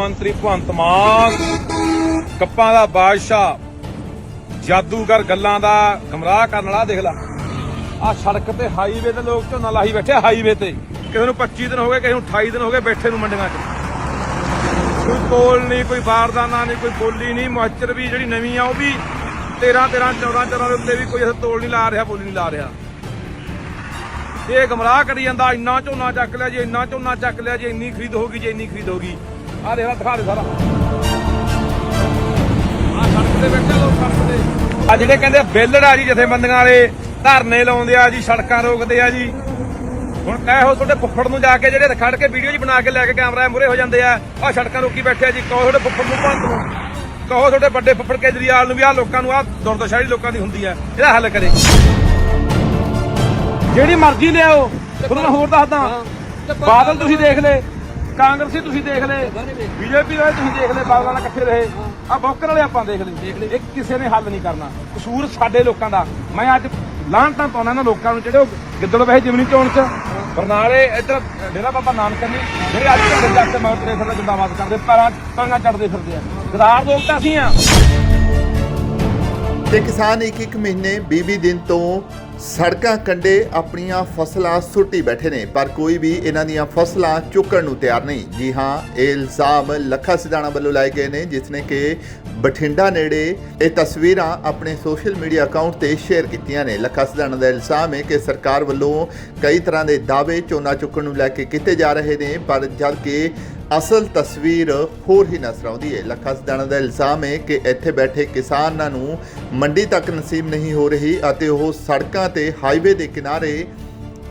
ਮੰਤਰੀ ਭਗਵੰਤ ਮਾਨ, ਕੱਪਾਂ ਦਾ ਬਾਦਸ਼ਾਹ, ਜਾਦੂਗਰ ਗੱਲਾਂ ਦਾ ਗਮਰਾਹ ਕਰਨ ਵਾਲਾ ਦੇਖ ਲਾ। ਆ ਸੜਕ ਤੇ ਹਾਈਵੇ ਤੇ ਲੋਕ ਝੋਨਾ ਲਾਹੀ ਬੈਠੇ ਹਾਈਵੇ ਤੇ। ਕਿਸੇ ਨੂੰ 25 ਦਿਨ ਹੋ ਗਏ, ਕਿਸੇ ਨੂੰ 28 ਦਿਨ ਹੋ ਗਏ ਬੈਠੇ ਨੂੰ ਮੰਡੀਆਂ 'ਚ। ਕੋਈ ਕੋਲ ਨਹੀਂ, ਕੋਈ ਬਾਰਦਾਨਾ ਨਹੀਂ, ਕੋਈ ਬੋਲੀ ਨਹੀਂ ਮੁਹੱਚਰ ਵੀ ਜਿਹੜੀ ਨਵੀਂ ਆ ਉਹ ਵੀ 13 13 14 14 ਦੇ ਉੱਤੇ ਵੀ ਕੋਈ ਅਸਰ ਤੋਲ ਨਹੀਂ ਲਾ ਰਿਹਾ, ਬੋਲੀ ਨਹੀਂ ਲਾ ਰਿਹਾ। ਇਹ ਗਮਰਾਹ ਕਰੀ ਜਾਂਦਾ, ਇੰਨਾ ਝੋਨਾ ਚੱਕ ਲਿਆ ਜੇ, ਇੰਨਾ ਝੋਨਾ ਚੱਕ ਲਿਆ ਜੇ, ਇੰਨੀ ਖਰੀਦ ਹੋਗੀ ਜੇ, ਇੰਨੀ ਖਰੀਦ ਹੋਗੀ ਆ ਦੇਖ ਲਾ ਦਿਖਾ ਦੇ ਸਾਰਾ। ਆ ਸੜਕ ਦੇ ਵਿੱਚ ਲੋਕ ਸੜਕ ਤੇ ਆ ਜਿਹੜੇ ਕਹਿੰਦੇ ਬੇਲੜ ਆ ਜੀ ਜਥੇਬੰਦੀਆਂ ਵਾਲੇ ਧਰਨੇ ਲਾਉਂਦੇ ਆ ਜੀ ਸੜਕਾਂ ਰੋਕਦੇ ਆ ਜੀ। ਹੁਣ ਕਹਿ ਹੋ ਤੁਹਾਡੇ ਫੁੱਫੜ ਨੂੰ ਜਾ ਕੇ ਜਿਹੜੇ ਖੜ ਕੇ ਵੀਡੀਓ ਜੀ ਬਣਾ ਕੇ ਲੈ ਕੇ ਕੈਮਰਾ ਮੂਰੇ ਹੋ ਜਾਂਦੇ ਆ ਆ ਸੜਕਾਂ ਰੋਕੀ ਬੈਠੇ ਆ ਜੀ ਕਹੋ ਤੁਹਾਡੇ ਫੁੱਫੜ ਨੂੰ ਭੰਤ ਨੂੰ ਕਹੋ ਤੁਹਾਡੇ ਵੱਡੇ ਫੁੱਫੜ ਕੇਜਰੀਵਾਲ ਨੂੰ ਵੀ ਆ ਲੋਕਾਂ ਨੂੰ ਆ ਦੁਰਦਸ਼ਾਹੀ ਲੋਕਾਂ ਦੀ ਹੁੰਦੀ ਆ ਇਹਦਾ ਹੱਲ ਕਰੇ। ਜਿਹੜੀ ਮਰਜ਼ੀ ਲਿਆਓ ਤੁਹਾਨੂੰ ਹੋਰ ਦੱਸਦਾ ਬਾਦਲ ਤੁਸੀਂ ਦੇਖ ਲੈ ਕਾਂਗਰਸੀ ਤੁਸੀਂ ਦੇਖ ਲੈ ਬੀਜੇਪੀ ਵਾਲੇ ਤੁਸੀਂ ਦੇਖ ਲੈ ਬਾਦਲ ਨਾਲ ਇਕੱਠੇ ਰਹੇ। ਆ ਬੋਕਰ ਵਾਲੇ ਆਪਾਂ ਦੇਖ ਲੈ ਇਹ ਕਿਸੇ ਨੇ ਹੱਲ ਨਹੀਂ ਕਰਨਾ। ਕਸੂਰ ਸਾਡੇ ਲੋਕਾਂ ਦਾ। ਮੈਂ ਅੱਜ ਲਾਂਟਾਂ ਪਾਉਣਾ ਇਹਨਾਂ ਲੋਕਾਂ ਨੂੰ ਜਿਹੜੇ ਉਹ ਗਿੱਦੜ ਵਹਿ ਜਿਮਨੀ ਚੋਣ ਚ। ਬਰਨਾਲੇ ਇੱਧਰ ਡੇਰਾ ਬਾਬਾ ਨਾਨਕ ਨੇ ਜਿਹੜੇ ਅੱਜ ਤੱਕ ਜਾ ਕੇ ਮੌਤ ਦੇ ਫਿਰਦੇ ਜਿੰਦਾਬਾਦ ਕਰਦੇ ਪੈਰਾਂ ਟਾਂਗਾ ਚੜਦੇ ਫਿਰਦੇ ਆ। ਗਦਾਰ ਲੋਕ ਤਾਂ ਅਸੀਂ ਆ। ਤੇ ਕਿਸਾਨ ਇੱਕ ਇੱਕ ਮਹੀਨੇ 20 ਦਿਨ ਤੋਂ ਸੜਕਾਂ ਕੰਡੇ ਆਪਣੀਆਂ ਫਸਲਾਂ ਸੁੱਟੀ ਬੈਠੇ ਨੇ, ਪਰ ਕੋਈ ਵੀ ਇਹਨਾਂ ਦੀਆਂ ਫਸਲਾਂ ਚੁੱਕਣ ਨੂੰ ਤਿਆਰ ਨਹੀਂ। ਜੀ ਹਾਂ, ਇਹ ਇਲਜ਼ਾਮ ਲੱਖਾ ਸਿਧਾਣਾ ਵੱਲੋਂ ਲਾਏ ਗਏ ਨੇ, ਜਿਸ ਨੇ ਕਿ ਬਠਿੰਡਾ ਨੇੜੇ ਇਹ ਤਸਵੀਰਾਂ ਆਪਣੇ ਸੋਸ਼ਲ ਮੀਡੀਆ ਅਕਾਊਂਟ ਤੇ ਸ਼ੇਅਰ ਕੀਤੀਆਂ ਨੇ। ਲੱਖਾ ਸਿਧਾਣਾ ਦਾ ਇਲਜ਼ਾਮ ਹੈ ਕਿ ਸਰਕਾਰ ਵੱਲੋਂ ਕਈ ਤਰ੍ਹਾਂ ਦੇ ਦਾਅਵੇ ਝੋਨਾ ਚੁੱਕਣ ਨੂੰ ਲੈ ਕੇ ਕੀਤੇ ਜਾ ਰਹੇ ਨੇ, ਪਰ ਜਦ ਕਿ ਅਸਲ ਤਸਵੀਰ ਹੋਰ ਹੀ ਨਜ਼ਰ ਆਉਂਦੀ ਹੈ। ਲੱਖਾ ਸਿਧਾਣਾ ਦਾ ਇਲਜ਼ਾਮ ਹੈ ਕਿ ਇੱਥੇ ਬੈਠੇ ਕਿਸਾਨਾਂ ਨੂੰ ਮੰਡੀ ਤੱਕ ਨਸੀਬ ਨਹੀਂ ਹੋ ਰਹੀ ਅਤੇ ਉਹ ਸੜਕਾਂ ਤੇ ਹਾਈਵੇ ਦੇ ਕਿਨਾਰੇ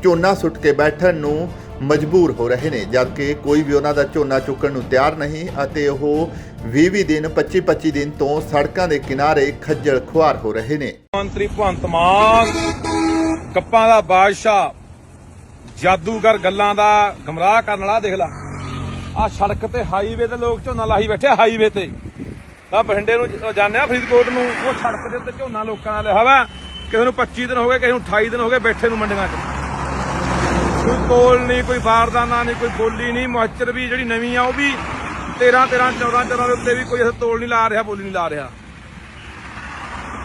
ਝੋਨਾ ਸੁੱਟ ਕੇ ਬੈਠਣ ਨੂੰ ਮਜਬੂਰ ਹੋ ਰਹੇ ਨੇ, ਜਦਕਿ ਕੋਈ ਵੀ ਉਹਨਾਂ ਦਾ ਝੋਨਾ ਚੁੱਕਣ ਨੂੰ ਤਿਆਰ ਨਹੀਂ ਅਤੇ ਉਹ 20-20 ਦਿਨ 25-25 ਦਿਨ ਤੋਂ ਸੜਕਾਂ ਦੇ ਕਿਨਾਰੇ ਖੱਜਲ ਖੁਆਰ ਹੋ ਰਹੇ ਨੇ। ਮੰਤਰੀ ਭਗਵੰਤ ਮਾਨ, ਕੱਪਾਂ ਦਾ ਬਾਦਸ਼ਾਹ, ਜਾਦੂਗਰ ਗੱਲਾਂ ਦਾ ਗਮਰਾਹ ਕਰਨ ਵਾਲਾ ਦੇਖ ਲਾ। ਆ ਸੜਕ ਤੇ ਹਾਈਵੇ ਤੇ ਲੋਕ ਝੋਨਾ ਲਾਹੀ ਬੈਠੇ ਹਾਈਵੇ ਤੇ। ਆ ਬਠਿੰਡੇ ਨੂੰ ਜਾਂਦੇ ਆ ਫਰੀਦਕੋਟ ਨੂੰ? ਉਹ ਸੜਕ ਦੇ ਉੱਤੇ ਝੋਨਾ ਲੋਕਾਂ ਨਾਲ ਲਿਆ ਵਾ। ਕਿਸੇ ਨੂੰ 25 ਦਿਨ ਹੋ ਗਏ, ਕਿਸੇ ਨੂੰ 28 ਦਿਨ ਹੋ ਗਏ ਬੈਠੇ ਨੂੰ ਮੰਡੀਆਂ 'ਚ। ਕੋਈ ਕੋਲ ਨਹੀਂ, ਕੋਈ ਬਾਰਦਾਨਾ ਨਹੀਂ, ਕੋਈ ਬੋਲੀ ਨਹੀਂ ਮੁਹੱਚਰ ਵੀ ਜਿਹੜੀ ਨਵੀਂ ਆ ਉਹ ਵੀ 13 13 14 14 ਦੇ ਉੱਤੇ ਵੀ ਕੋਈ ਅਸਰ ਤੋਲ ਨਹੀਂ ਲਾ ਰਿਹਾ, ਬੋਲੀ ਨਹੀਂ ਲਾ ਰਿਹਾ।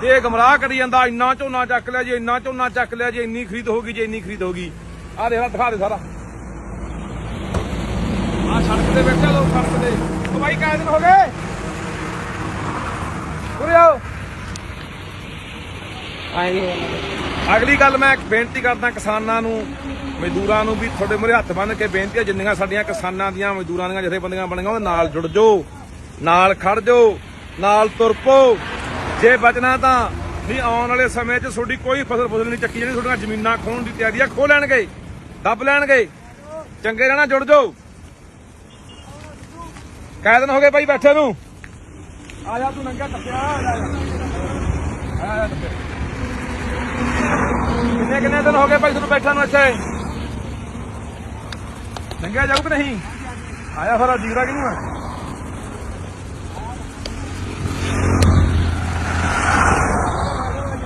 ਇਹ ਗਮਰਾਹ ਕਰੀ ਜਾਂਦਾ, ਇੰਨਾ ਝੋਨਾ ਚੱਕ ਲਿਆ ਜੀ, ਇੰਨਾ ਝੋਨਾ ਚੱਕ ਲਿਆ ਜੀ, ਇੰਨੀ ਖਰੀਦ ਹੋ ਗਈ ਜੀ, ਇੰਨੀ ਖਰੀਦ ਹੋਗੀ ਆ ਦੇਖ ਲਾ, ਦਿਖਾ ਦੇ ਸਾਰਾ। ਆ ਸੜਕ ਤੇ ਵਿੱਚ ਲੋਕ ਸੜਕ ਤੇ ਉਹ ਬਾਈ ਕਾਹ ਦਿਨ ਹੋ ਗਏ। ਉਰੇ ਆਓ। ਅਗਲੀ ਗੱਲ ਮੈਂ ਬੇਨਤੀ ਕਰਦਾ ਕਿਸਾਨਾਂ ਨੂੰ, ਮਜ਼ਦੂਰਾਂ ਨੂੰ ਵੀ ਤੁਹਾਡੇ ਮੂਹਰੇ ਹੱਥ ਬੰਨ ਕੇ ਬੇਨਤੀ ਹੈ ਜਿੰਨੀਆਂ ਸਾਡੀਆਂ ਕਿਸਾਨਾਂ ਦੀਆਂ, ਮਜ਼ਦੂਰਾਂ ਦੀਆਂ ਜਥੇਬੰਦੀਆਂ ਬਣੀਆਂ, ਉਹਦੇ ਨਾਲ ਜੁੜ ਜਾਓ, ਨਾਲ ਖੜ ਜਾਓ, ਨਾਲ ਤੁਰ ਪਓ। ਜੇ ਬਚਣਾ ਤਾਂ ਨਹੀਂ, ਆਉਣ ਵਾਲੇ ਸਮੇਂ 'ਚ ਤੁਹਾਡੀ ਕੋਈ ਫਸਲ ਫਸਲ ਨਹੀਂ ਚੱਕੀ ਜਾਣੀ, ਤੁਹਾਡੀਆਂ ਜ਼ਮੀਨਾਂ ਖੋਣ ਦੀ ਤਿਆਰੀ ਆ ਖੋ ਲੈਣਗੇ, ਦੱਬ ਲੈਣਗੇ। ਚੰਗੇ ਰਹਿਣਾ, ਜੁੜ ਜਾਓ। ਕਾਹ ਦਿਨ ਹੋ ਗਏ ਭਾਈ ਬੈਠੇ ਨੂੰ। ਆ ਜਾ ਤੂੰ ਨੰਗਾ ਟੱਪਿਆ, ਆ ਜਾ। ਆ ਜਾ। ਟੱਪਿਆ। ਕਿੰਨੇ ਕਿੰਨੇ ਦਿਨ ਹੋ ਗਏ ਭਾਈ ਤੁਹਾਨੂੰ ਬੈਠਾ ਨੂੰ ਇੱਥੇ? ਨੰਗਾ ਜਾਊ ਕਿ ਨਹੀਂ? ਆਇਆ ਸਾਰਾ ਜੀਰਾ ਕਿਨੂੰ ਆ?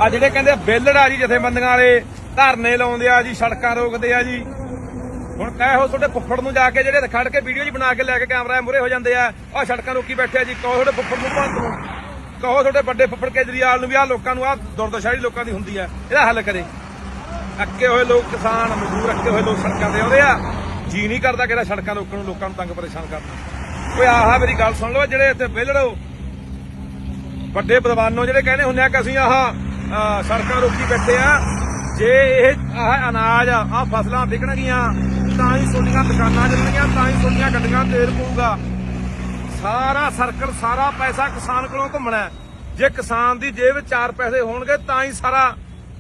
ਆ ਜਿਹੜੇ ਕਹਿੰਦੇ ਬੇਲੜ ਆ ਜੀ ਜਥੇਬੰਦੀਆਂ ਵਾਲੇ, ਧਰਨੇ ਲਾਉਂਦੇ ਆ ਜੀ, ਸੜਕਾਂ ਰੋਕਦੇ ਆ ਜੀ। ਹੁਣ ਕਹਿ ਹੋ ਤੁਹਾਡੇ ਫੁੱਫੜ ਨੂੰ ਜਾ ਕੇ ਜਿਹੜੇ ਖੜ ਕੇ ਵੀਡੀਓ ਜੀ ਬਣਾ ਕੇ ਲੈ ਕੇ ਕੈਮਰਾ ਮੂਰੇ ਹੋ ਜਾਂਦੇ ਆ ਆ ਸੜਕਾਂ ਰੋਕੀ ਬੈਠੇ ਆ ਜੀ, ਕਹੋ ਤੁਹਾਡੇ ਫੁੱਫੜ ਨੂੰ ਭੰਤ ਨੂੰ ਕਹੋ ਤੁਹਾਡੇ ਵੱਡੇ ਫੁੱਫੜ ਕੇਜਰੀਵਾਲ ਨੂੰ ਵੀ ਆ ਲੋਕਾਂ ਨੂੰ ਆ ਦੁਰਦਸ਼ਾਹੀ ਲੋਕਾਂ ਦੀ ਹੁੰਦੀ ਆ, ਇਹਦਾ ਹੱਲ ਕਰੇ। ਅੱਕੇ ਹੋਏ ਲੋਕ ਕਿਸਾਨ, ਮਜ਼ਦੂਰ ਅੱਕੇ ਹੋਏ ਲੋਕ ਸੜਕਾਂ ਤੇ ਆਉਂਦੇ ਆ। ਜੀ ਨਹੀਂ ਕਰਦਾ ਕਿਹੜਾ ਸੜਕਾਂ ਰੋਕਣ ਨੂੰ ਲੋਕਾਂ ਨੂੰ ਤੰਗ ਪਰੇਸ਼ਾਨ ਕਰਨਾ ਓਏ ਆਹ ਮੇਰੀ ਗੱਲ ਸੁਣ ਲਓ, ਜਿਹੜੇ ਇੱਥੇ ਵਿਹਲੜੋ ਵੱਡੇ ਬਦਵਾਨੋ ਜਿਹੜੇ ਕਹਿੰਦੇ ਹੁੰਦੇ ਆ ਕਿ ਅਸੀਂ ਆਹ ਆਹ ਸੜਕਾਂ ਰੋਕੀ ਬੈਠੇ ਆ, ਜੇ ਇਹ ਆਹ ਅਨਾਜ, ਆਹ ਫਸਲਾਂ ਵਿਕਣਗੀਆਂ ਤਾਂ ਹੀ ਤੁਹਾਡੀਆਂ ਦੁਕਾਨਾਂ ਚੱਲਣਗੀਆਂ ਤਾਂ ਹੀ ਤੁਹਾਡੀਆਂ ਗੱਡੀਆਂ ਤੇਲ ਪਊਗਾ। ਸਾਰਾ ਸਰਕਲ, ਸਾਰਾ ਪੈਸਾ ਕਿਸਾਨ ਕੋਲੋਂ ਘੁੰਮਣਾ ਜੇ ਕਿਸਾਨ ਦੀ ਜੇਬ ਵਿੱਚ 4 ਪੈਸੇ ਹੋਣਗੇ, ਤਾਂ ਹੀ ਸਾਰਾ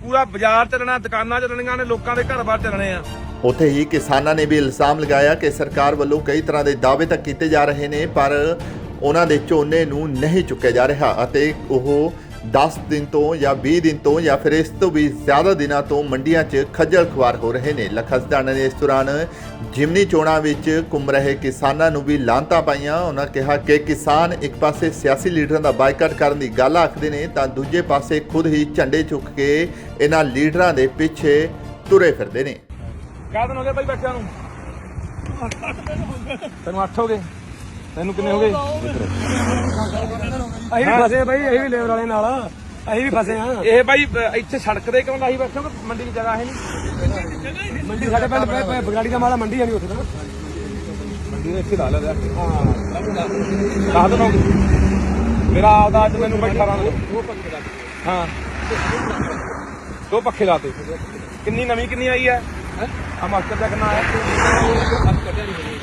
ਪੂਰਾ ਬਾਜ਼ਾਰ ਚੱਲਣਾ, ਦੁਕਾਨਾਂ ਚੱਲਣੀਆਂ ਨੇ, ਲੋਕਾਂ ਦੇ ਘਰ-ਬਾਰ ਚੱਲਣੇ ਆ। ਉੱਥੇ ਹੀ ਕਿਸਾਨਾਂ ਨੇ ਵੀ ਇਲਜ਼ਾਮ ਲਗਾਇਆ ਕਿ ਸਰਕਾਰ ਵੱਲੋਂ ਕਈ ਤਰ੍ਹਾਂ ਦੇ ਦਾਅਵੇ ਤਾਂ ਕੀਤੇ ਜਾ ਰਹੇ ਨੇ, ਪਰ ਉਹਨਾਂ ਦੇ ਝੋਨੇ ਨੂੰ ਨਹੀਂ ਚੁੱਕਿਆ ਜਾ ਰਿਹਾ ਅਤੇ ਉਹ 10 ਦਿਨ ਤੋਂ ਜਾਂ 20 ਦਿਨ ਤੋਂ ਜਾਂ ਫਿਰ ਇਸ ਤੋਂ ਵੀ ਜ਼ਿਆਦਾ ਦਿਨਾਂ ਤੋਂ ਮੰਡੀਆਂ 'ਚ ਖੱਜਲ ਖੁਆਰ ਹੋ ਰਹੇ ਨੇ। ਲੱਖਾ ਸਿਧਾਣਾ ਨੇ ਇਸ ਦੌਰਾਨ ਜਿਮਨੀ ਚੋਣਾਂ ਵਿੱਚ ਘੁੰਮ ਰਹੇ ਕਿਸਾਨਾਂ ਨੂੰ ਵੀ ਲਾਂਤਾਂ ਪਾਈਆਂ। ਉਹਨਾਂ ਕਿਹਾ ਕਿ ਕਿਸਾਨ ਇੱਕ ਪਾਸੇ ਸਿਆਸੀ ਲੀਡਰਾਂ ਦਾ ਬਾਈਕਾਟ ਕਰਨ ਦੀ ਗੱਲ ਆਖਦੇ ਨੇ ਤਾਂ ਦੂਜੇ ਪਾਸੇ ਖੁਦ ਹੀ ਝੰਡੇ ਚੁੱਕ ਕੇ ਇਹਨਾਂ ਲੀਡਰਾਂ ਦੇ ਪਿੱਛੇ ਤੁਰੇ ਫਿਰਦੇ ਨੇ। ਕਾਹ ਹੋ ਗਏ ਬਾਈ ਬੱਚਿਆਂ ਨੂੰ? ਤੈਨੂੰ ਅੱਠ ਹੋ ਗਏ। ਤੈਨੂੰ ਕਿੰਨੇ ਹੋ ਗਏ? ਅਸੀਂ ਵੀ ਫਸੇ ਬਈ ਅਸੀਂ ਵੀ ਲੇਬਰ ਵਾਲੇ ਨਾਲ। ਅਸੀਂ ਵੀ ਫਸੇ ਆ। ਇਹ ਬਾਈ ਅ, ਇੱਥੇ ਸੜਕ ਦੇ ਕਿਉਂ ਲਾਈ ਬੈਠੇ ਹੋ? ਮੰਡੀ ਦੀ ਜਗ੍ਹਾ ਹੈ ਨਹੀਂ। ਮੰਡੀ ਸਾਡੇ ਪਿੰਡ ਬਗਾੜੀ ਦਾ ਮਾਲਾ ਮੰਡੀ ਆ ਨਹੀਂ ਉੱਥੇ ਤਾਂ। ਮੰਡੀ ਦੇ ਇੱਥੇ ਲਾ ਲਿਆ ਹਾਂ। ਦੱਸ ਦਿਨੋਂ ਮੇਰਾ ਆਪਦਾ ਅੱਜ ਮੈਨੂੰ ਬੈਠਾ ਰਾਂ ਹਾਂ। ਦੋ ਪੱਖੇ ਲਾਤੇ ਕਿੰਨੀ ਨਵੀਂ ਕਿੰਨੀ ਆਈ ਹੈ? ਆ ਮਾਸਟਰ ਦਾ ਕਿੰਨਾ ਆਇਆ?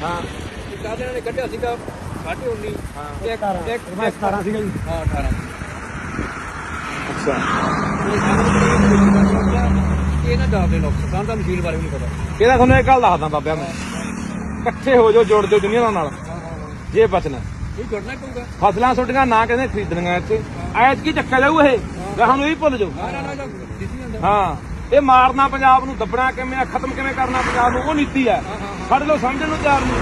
ਹਾਂ। ਕਾਹਦੇ ਨੇ ਕੱਢਿਆ ਸੀਗਾ। 19.5 ਹਾਂ। ਇੱਕ ਇੱਕ 17 ਸੀਗਾ ਜੀ। ਹਾਂ 18 ਅੱਛਾ। ਇਹ ਨਾ ਦੱਸ ਦੇ ਲੋਕ ਦਾ ਮਸ਼ੀਨ ਬਾਰੇ ਵੀ ਨਹੀਂ ਪਤਾ। ਇਹਦਾ ਤੁਹਾਨੂੰ ਇੱਕ ਗੱਲ ਦੱਸਦਾ ਬਾਬਿਆਂ ਮੈਂ। ਇਕੱਠੇ ਹੋ ਜਾਓ ਜੁੜ ਜਾਓ ਦੁਨੀਆ ਨਾਲ। ਜੇ ਬਚਣਾ। ਇਹ ਜੁੜਨਾ ਪਊਗਾ। ਫਸਲਾਂ ਛੁੱਟੀਆਂ ਨਾ ਕਹਿੰਦੇ ਖਰੀਦਣੀਆਂ ਇੱਥੇ। ਐਤ ਕੀ ਚੱਕਾ ਜਾਊ ਇਹ। ਗਾਹਾਂ ਨੂੰ ਇਹ ਵੀ ਭੁੱਲ ਜਾਓ। ਹਾਂ। ਇਹ ਮਾਰਨਾ ਪੰਜਾਬ ਨੂੰ ਦੱਬਣਾ ਕਿਵੇਂ ਆ ਖਤਮ ਕਿਵੇਂ ਕਰਨਾ ਪੰਜਾਬ ਨੂੰ ਉਹ ਨੀਤੀ ਹੈ। ਸਾਡੇ ਲੋਕ ਸਮਝਣ ਨੂੰ ਤਿਆਰ ਨਹੀਂ।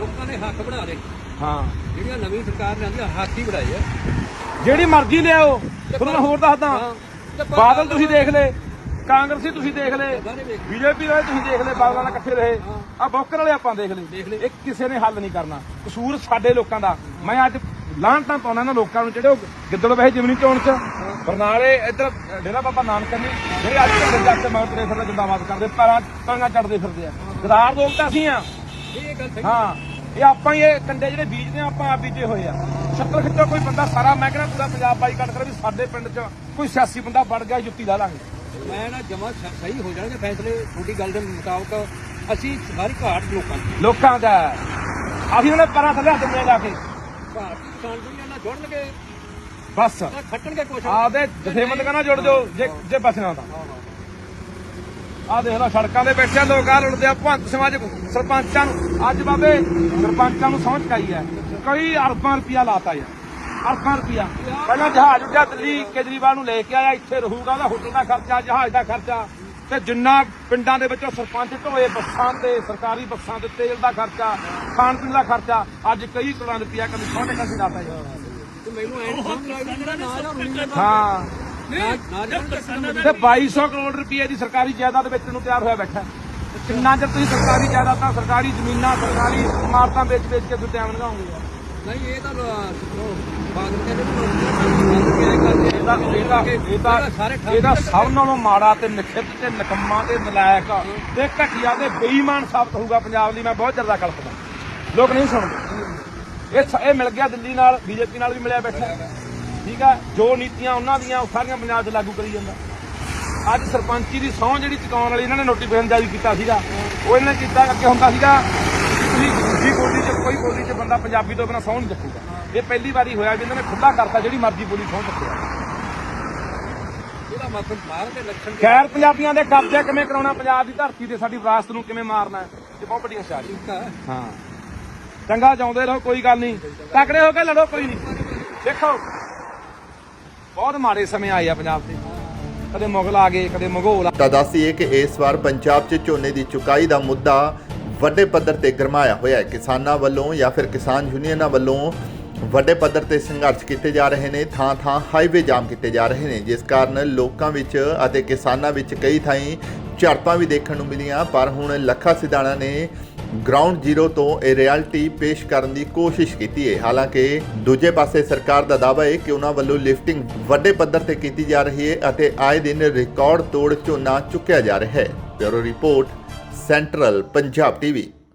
ਲੋਕਾਂ ਨੇ ਹੱਕ ਬਣਾ ਲਏ ਹਾਂ। ਜਿਹੜੀਆਂ ਨਵੀਂ ਸਰਕਾਰ ਨੇ ਆਂਦੀ ਹੱਕ ਹੀ ਬਣਾਏ ਆ। ਜਿਹੜੀ ਮਰਜ਼ੀ ਲਿਆਓ ਤੁਹਾਨੂੰ ਮੈਂ ਹੋਰ ਦੱਸਦਾ। ਬਾਦਲ ਤੁਸੀਂ ਦੇਖ ਲੈ ਕਾਂਗਰਸੀ ਤੁਸੀਂ ਦੇਖ ਲੈ ਬੀਜੇਪੀ ਵਾਲੇ ਤੁਸੀਂ ਦੇਖ ਲੈ ਬਾਦਲਾਂ ਨਾਲ ਇਕੱਠੇ ਰਹੇ। ਆ ਬੋਕਰ ਵਾਲੇ ਆਪਾਂ ਦੇਖ ਲੈ ਇਹ ਕਿਸੇ ਨੇ ਹੱਲ ਨਹੀਂ ਕਰਨਾ। ਕਸੂਰ ਸਾਡੇ ਲੋਕਾਂ ਦਾ। ਮੈਂ ਅੱਜ ਲਾਂਟਾਂ ਪਾਉਣਾ ਨਾ ਲੋਕਾਂ ਨੂੰ ਜਿਹੜੇ ਗਿੱਦੜ ਵਹਿ ਜਿਮਨੀ ਚੋਣ ਚ। ਬਰਨਾਲੇ ਇੱਧਰ ਡੇਰਾ ਬਾਬਾ ਨਾਨਕ ਨੇ ਜਿਹੜੇ ਅੱਜ ਕੱਲ੍ਹ ਜਾ ਕੇ ਮਗਰ ਤੁਰੇ ਫਿਰਦੇ ਜਿੰਦਾਬਾਦ ਕਰਦੇ ਪੈਰਾਂ ਟਾਂਗਾ ਚੜਦੇ ਫਿਰਦੇ ਆ। ਗਦਾਰ ਲੋਕ ਤਾਂ ਅਸੀਂ ਆ। ਇਹ ਗੱਲ ਸਹੀ। ਹਾਂ। ਇਹ ਆਪਾਂ ਹੀ ਇਹ ਕੰਡੇ ਜਿਹੜੇ ਬੀਜਦੇ ਆ ਆਪਾਂ ਆਪ ਬੀਜੇ ਹੋਏ ਆ। ਛੱਤਰ ਖਿੱਚੋ ਕੋਈ ਬੰਦਾ ਸਾਰਾ ਮੈਂ ਕਹਿੰਦਾ ਪੂਰਾ ਪੰਜਾਬ ਬਾਈਕਾਟ ਕਰੇ ਵੀ ਸਾਡੇ ਪਿੰਡ 'ਚ ਕੋਈ ਸਿਆਸੀ ਬੰਦਾ ਵੜ ਗਿਆ ਜੁੱਤੀ ਲਾ ਲਾਂਗੇ। ਮੈਂ ਨਾ ਜਮਾ ਸਹੀ ਹੋ ਜਾਣਗੇ ਫੈਸਲੇ ਤੁਹਾਡੀ ਗੱਲ ਦੇ ਮੁਤਾਬਕ ਅਸੀਂ ਸਾਰੀ ਘਾਟ ਲੋਕਾਂ ਦੀ। ਲੋਕਾਂ ਦਾ। ਅਸੀਂ ਉਹਨੇ ਪਰਾਂ ਥੱਲੇ ਹੱਥ ਦਿੰਦੇ ਜਾ ਕੇ। ਭਾਰਤੀ ਕਿਸਾਨ ਦੁਨੀਆ ਨਾਲ ਜੁੜਨਗੇ। ਬਸ। ਖੱਟਣਗੇ ਕੁਛ। ਆਪਦੇ ਜਥੇਬੰਦੀਆਂ ਨਾਲ ਜੁੜ ਜਾਓ ਜੇ ਜੇ ਬਚਣਾ ਤਾਂ। ਆ ਦੇਖ ਲਓ ਸੜਕਾਂ ਦੇ ਬੈਠੇ ਲੋਕ ਆ ਲੁੱਟਦੇ ਆ ਭੰਤ ਸਮਾਜ ਸਰਪੰਚਾਂ ਨੂੰ ਅੱਜ ਬਾਬੇ ਸਰਪੰਚਾਂ ਨੂੰ ਸਮਝ ਆਈ ਹੈ ਕਈ ਅਰਬਾਂ ਰੁਪਿਆ ਲਾਤਾ ਯਾਰ ਅਰਬਾਂ ਰੁਪਿਆ ਪਹਿਲਾਂ ਜਹਾਜ਼ ਉੱਡਿਆ ਦਿੱਲੀ ਕੇਜਰੀਵਾਲ ਨੂੰ ਲੈ ਕੇ ਆਇਆ ਇੱਥੇ ਰਹੂਗਾ ਉਹਦਾ ਹੋਟਲ ਦਾ ਖਰਚਾ ਜਹਾਜ਼ ਦਾ ਖਰਚਾ। ਤੇ ਜਿੰਨਾ ਪਿੰਡਾਂ ਦੇ ਵਿੱਚੋਂ ਸਰਪੰਚ ਢੋਏ ਬੱਸਾਂ ਤੇ ਸਰਕਾਰੀ ਬੱਸਾਂ ਦੇ ਤੇਲ ਦਾ ਖਰਚਾ ਖਾਣ ਪੀਣ ਦਾ ਖਰਚਾ ਅੱਜ ਕਈ ਕਰੋੜਾਂ ਰੁਪਿਆ ਕਦੇ ਛੋਟੇ ਕਦੇ ਲਾਤਾ ਯਾਰ ਹਾਂ। ਤੇ 2200 ਕਰੋੜ ਰੁਪਏ ਦੀ ਸਰਕਾਰੀ ਜਾਇਦਾਦ ਵੇਚਣ ਨੂੰ ਤਿਆਰ ਹੋਇਆ ਬੈਠਾ। ਕਿੰਨਾ ਚਿਰ ਤੁਸੀਂ ਸਰਕਾਰੀ ਜਾਇਦਾਦਾਂ ਸਰਕਾਰੀ ਜ਼ਮੀਨਾਂ ਸਰਕਾਰੀ ਇਮਾਰਤਾਂ ਵੇਚ ਵੇਚ ਕੇ ਦੁੱਤਿਆਂ ਲੰਘਾਉਂਗੇ ਯਾਰ ਨਹੀਂ ਇਹ ਤਾਂ ਬਾਦਲ ਕਹਿੰਦੇ ਇਹਦਾ ਸਭ ਨਾਲੋਂ ਮਾੜਾ ਤੇ ਨਖਿੱਤ ਤੇ ਨਕੰਮਾ ਤੇ ਨਲਾਇਕ ਤੇ ਘਟੀਆ ਤੇ ਬੇਈਮਾਨ ਸਾਬਤ ਹੋਊਗਾ ਪੰਜਾਬ ਲਈ ਮੈਂ ਬਹੁਤ ਜ਼ਿਆਦਾ ਕਲਪਦਾ ਲੋਕ ਨਹੀਂ ਸੁਣਦੇ। ਇਹ ਮਿਲ ਗਿਆ ਦਿੱਲੀ ਨਾਲ ਬੀਜੇਪੀ ਨਾਲ ਵੀ ਮਿਲਿਆ ਬੈਠਾ। ਠੀਕ ਆ ਜੋ ਨੀਤੀਆਂ ਉਹਨਾਂ ਦੀਆਂ ਉਹ ਸਾਰੀਆਂ ਪੰਜਾਬ 'ਚ ਲਾਗੂ ਕਰੀ ਜਾਂਦਾ। ਅੱਜ ਸਰਪੰਚੀ ਦੀ ਸਹੁੰ ਜਿਹੜੀ ਚੁਕਾਉਣ ਵਾਲੀ ਇਹਨਾਂ ਨੇ ਨੋਟੀਫਿਕੇਸ਼ਨ ਜਾਰੀ ਕੀਤਾ ਸੀਗਾ। ਉਹ ਇਹਨਾਂ ਨੇ ਕੀਤਾ ਅੱਗੇ ਹੁੰਦਾ ਸੀਗਾ ਤੁਸੀਂ ਦੂਜੀ ਬੋਲੀ 'ਚ ਕੋਈ ਬੋਲੀ 'ਚ ਬੰਦਾ ਪੰਜਾਬੀ ਤੋਂ ਬਿਨਾਂ ਸਹੁੰ ਨਹੀਂ ਚੱਕੂਗਾ। ਇਹ ਪਹਿਲੀ ਵਾਰੀ ਹੋਇਆ ਵੀ ਇਹਨਾਂ ਨੇ ਖੁੱਲਾ ਕਰਤਾ ਜਿਹੜੀ ਮਰਜ਼ੀ ਬੋਲੀ ਸਹੁੰ ਚੱਕਿਆ। ਇਹਦਾ ਮਤਲਬ ਬਾਹਰ ਦੇ ਲੱਛਣ ਖੈਰ ਪੰਜਾਬੀਆਂ ਦੇ ਕਬਜ਼ੇ ਕਿਵੇਂ ਕਰਾਉਣਾ ਪੰਜਾਬ ਦੀ ਧਰਤੀ ਤੇ ਸਾਡੀ ਵਿਰਾਸਤ ਨੂੰ ਕਿਵੇਂ ਮਾਰਨਾ ਇਹ ਬਹੁਤ ਵੱਡੀਆਂ ਕੀਤਾ ਹਾਂ। ਚੰਗਾ ਚਾਹੁੰਦੇ ਰਹੋ ਕੋਈ ਗੱਲ ਨਹੀਂ। ਤਕੜੇ ਹੋ ਕੇ ਲੜੋ ਕੋਈ ਨਹੀਂ। ਦੇਖੋ ਬਹੁਤ ਮਾੜੇ ਸਮੇਂ ਆਏ ਆ ਪੰਜਾਬ ਤੇ ਕਦੇ ਮੁਗਲ ਆ ਗਏ, ਕਦੇ ਮੁਗਲ ਤਾਂ ਦੱਸੀਏ ਕਿ ਇਸ ਵਾਰ ਪੰਜਾਬ 'ਚ ਝੋਨੇ ਦੀ ਚੁਕਾਈ ਦਾ ਮੁੱਦਾ ਵੱਡੇ ਪੱਧਰ ਤੇ ਗਰਮਾਇਆ ਹੋਇਆ ਹੈ। ਕਿਸਾਨਾਂ ਵੱਲੋਂ ਜਾਂ ਫਿਰ ਕਿਸਾਨ ਯੂਨੀਅਨਾਂ ਵੱਲੋਂ ਵੱਡੇ ਪੱਧਰ ਤੇ ਸੰਘਰਸ਼ ਕੀਤੇ ਜਾ ਰਹੇ ਨੇ ਥਾਂ ਥਾਂ ਹਾਈਵੇ ਜਾਮ ਕੀਤੇ ਜਾ ਰਹੇ ਨੇ, ਜਿਸ ਕਾਰਨ ਲੋਕਾਂ ਵਿੱਚ ਅਤੇ ਕਿਸਾਨਾਂ ਵਿੱਚ ਕਈ ਥਾਈਂ ਝੜਪਾਂ ਵੀ ਦੇਖਣ ਨੂੰ ਮਿਲੀਆਂ, ਪਰ ਹੁਣ ਲੱਖਾ ਸਿਧਾਣਾ ਨੇ ਗਰਾਊਂਡ ਜ਼ੀਰੋ ਤੋਂ ਇਹ ਰਿਐਲਿਟੀ ਪੇਸ਼ ਕਰਨ ਦੀ ਕੋਸ਼ਿਸ਼ ਕੀਤੀ ਹੈ। ਹਾਲਾਂਕਿ ਦੂਜੇ ਪਾਸੇ ਸਰਕਾਰ ਦਾ ਦਾਅਵਾ ਹੈ ਕਿ ਉਹਨਾਂ ਵੱਲੋਂ ਲਿਫਟਿੰਗ ਵੱਡੇ ਪੱਧਰ ਤੇ ਕੀਤੀ ਜਾ ਰਹੀ ਹੈ ਅਤੇ ਆਏ ਦਿਨ ਰਿਕਾਰਡ ਤੋੜ ਝੋਨਾ ਚੁੱਕਿਆ ਜਾ ਰਿਹਾ ਹੈ। Bureau report central Punjab TV